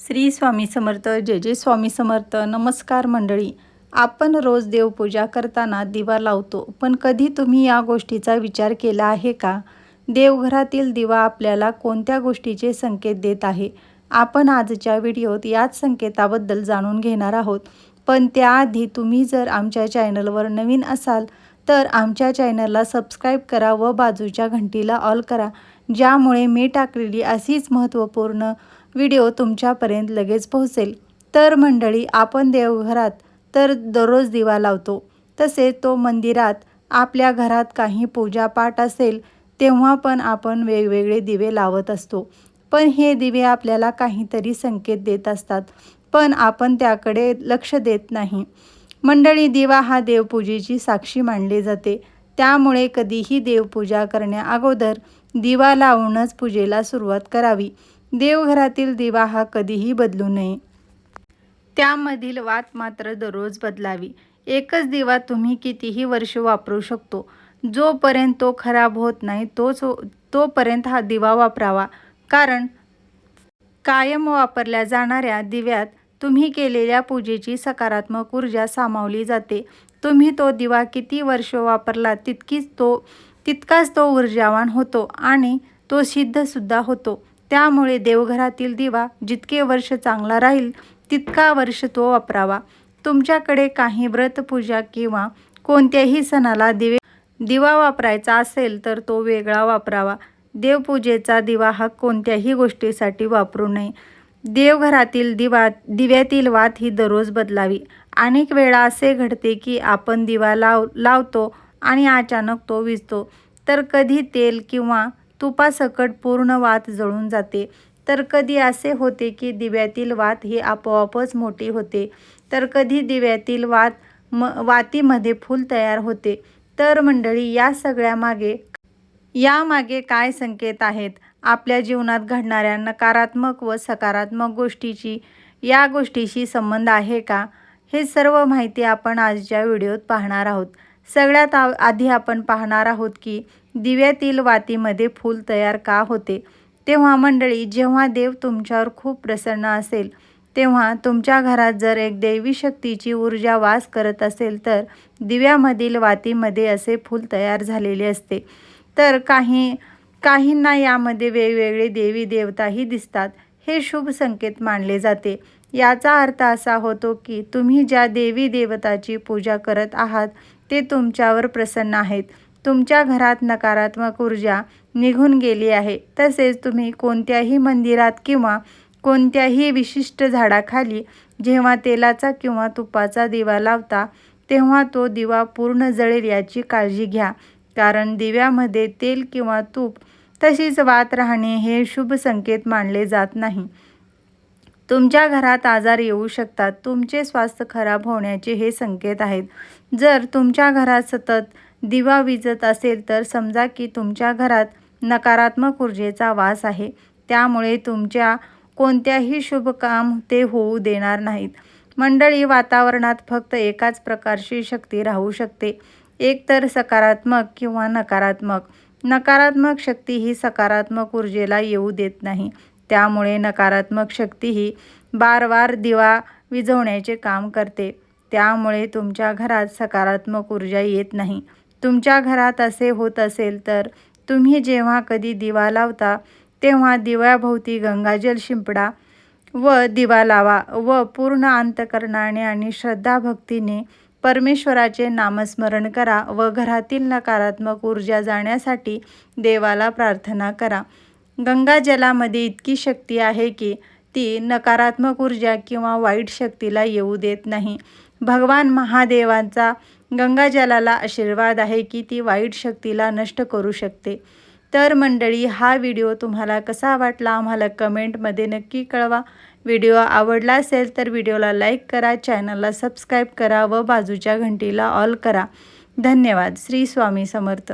श्री स्वामी समर्थ जय जय स्वामी समर्थ नमस्कार मंडळी. आपण रोज देवपूजा करताना दिवा लावतो पण कधी तुम्ही या गोष्टीचा विचार केला आहे का? देवघरातील दिवा आपल्याला कोणत्या गोष्टीचे संकेत देत आहे? आपण आजच्या व्हिडिओत याच संकेताबद्दल जाणून घेणार आहोत. पण त्याआधी तुम्ही जर आमच्या चॅनलवर नवीन असाल तर आमच्या चॅनलला सबस्क्राईब करा व बाजूच्या घंटीला ऑल करा ज्यामुळे मी टाकलेली अशीच महत्त्वपूर्ण व्हिडिओ तुमच्यापर्यंत लगेच पोहोचेल. तर मंडळी आपण देवघरात तर दररोज दिवा लावतो. तसेच तो मंदिरात आपल्या घरात काही पूजापाठ असेल तेव्हा पण आपण वेगवेगळे दिवे लावत असतो. पण हे दिवे आपल्याला काहीतरी संकेत देत असतात पण आपण त्याकडे लक्ष देत नाही. मंडळी दिवा हा देवपूजेची साक्षी मानली जाते. त्यामुळे कधीही देवपूजा करण्याअगोदर दिवा लावूनच पूजेला सुरुवात करावी. देवघरातील दिवा हा कधीही बदलू नये. त्यामधील वात मात्र दररोज बदलावी. एकच दिवा तुम्ही कितीही वर्ष वापरू शकतो. जोपर्यंत तो खराब होत नाही तोच हो, तोपर्यंत हा दिवा वापरावा. कारण कायम वापरल्या जाणाऱ्या दिव्यात तुम्ही केलेल्या पूजेची सकारात्मक ऊर्जा सामावली जाते. तुम्ही तो दिवा किती वर्ष वापरला तितकीच तो तितकाच तो ऊर्जावान होतो आणि तो सिद्धसुद्धा होतो. त्यामुळे देवघरातील दिवा जितके वर्ष चांगला राहील तितका वर्ष तो वापरावा. तुमच्याकडे काही व्रतपूजा किंवा कोणत्याही सणाला दिवे दिवा वापरायचा असेल तर तो वेगळा वापरावा. देवपूजेचा दिवा हा कोणत्याही गोष्टीसाठी वापरू नये. देवघरातील दिवा दिव्यातील वात ही दररोज बदलावी. अनेक वेळा असे घडते की आपण दिवा लाव लावतो आणि अचानक तो विजतो. तर कधी तेल किंवा तुपासकट पूर्ण वात जळून जाते. तर कधी असे होते की दिव्यातील वात ही आपोआपच मोठी होते. तर कधी दिव्यातील वात म वातीमध्ये फूल तयार होते. तर मंडळी या सगळ्यामागे यामागे काय संकेत आहेत? आपल्या जीवनात घडणाऱ्या नकारात्मक व सकारात्मक गोष्टीची या गोष्टीशी संबंध आहे का? हे सर्व माहिती आपण आजच्या व्हिडिओत पाहणार आहोत. सगळ्यात आधी आपण पाहणार आहोत की दिव्यातील वातीमध्ये फूल तयार का होते? तेव्हा मंडळी जेव्हा देव तुमच्यावर खूप प्रसन्न असेल तेव्हा तुमच्या घरात जर एक दैवी शक्तीची ऊर्जा वास करत असेल तर दिव्यामधील वातीमध्ये असे फूल तयार झालेले असते. तर काही काहींना यामध्ये वेगवेगळे देवी देवताही दिसतात. हे शुभ संकेत मानले जाते. याचा अर्थ असा होतो की तुम्ही ज्या देवी देवताची पूजा करत आहात ते तुमच्यावर प्रसन्न आहेत. तुमच्या घरात नकारात्मक ऊर्जा निघून गेली आहे. तसेच तुम्ही कोणत्याही मंदिरात किंवा कोणत्याही विशिष्ट झाडाखाली जेव्हा तेलाचा किंवा तुपाचा दिवा लावता तेव्हा तो दिवा पूर्ण जळेल याची काळजी घ्या. कारण दिव्यामध्ये तेल किंवा तूप तशीच वात राहणे हे शुभ संकेत मानले जात नाही. तुमच्या घरात आजार येऊ शकतात. तुमचे स्वास्थ्य खराब होण्याचे हे संकेत आहेत. जर तुमच्या घरात सतत दिवा विजत असेल तर समजा की तुमच्या घरात नकारात्मक ऊर्जेचा वास आहे. त्यामुळे तुमच्या कोणत्याही शुभ काम ते होऊ देणार नाहीत. मंडळी वातावरणात फक्त एकाच प्रकारची शक्ती राहू शकते. एकतर सकारात्मक किंवा नकारात्मक. नकारात्मक शक्ती ही सकारात्मक ऊर्जेला येऊ देत नाही. त्यामुळे नकारात्मक शक्ती ही बारवार दिवा विझवण्याचे काम करते. त्यामुळे तुमच्या घरात सकारात्मक ऊर्जा येत नाही. तुमच्या घरात असे होत असेल तर तुम्ही जेव्हा कधी दिवा लावता तेव्हा दिव्याभोवती गंगाजल शिंपडा व दिवा लावा व पूर्ण अंतकरणाने आणि श्रद्धाभक्तीने परमेश्वराचे नामस्मरण करा व घरातील नकारात्मक ऊर्जा जाण्यासाठी देवाला प्रार्थना करा. गंगाजलामध्ये इतकी शक्ती आहे की ती नकारात्मक ऊर्जा किंवा वाईट शक्तीला येऊ देत नाही. भगवान महादेवांचा गंगाजलाला आशीर्वाद आहे की ती वाईट शक्तीला नष्ट करू शकते. तर मंडळी हा व्हिडिओ तुम्हाला कसा वाटला आम्हाला कमेंटमध्ये नक्की कळवा. व्हिडिओ आवडला असेल तर व्हिडिओला लाईक करा चॅनलला सबस्क्राईब करा व बाजूच्या घंटीला ऑल करा. धन्यवाद. श्री स्वामी समर्थ.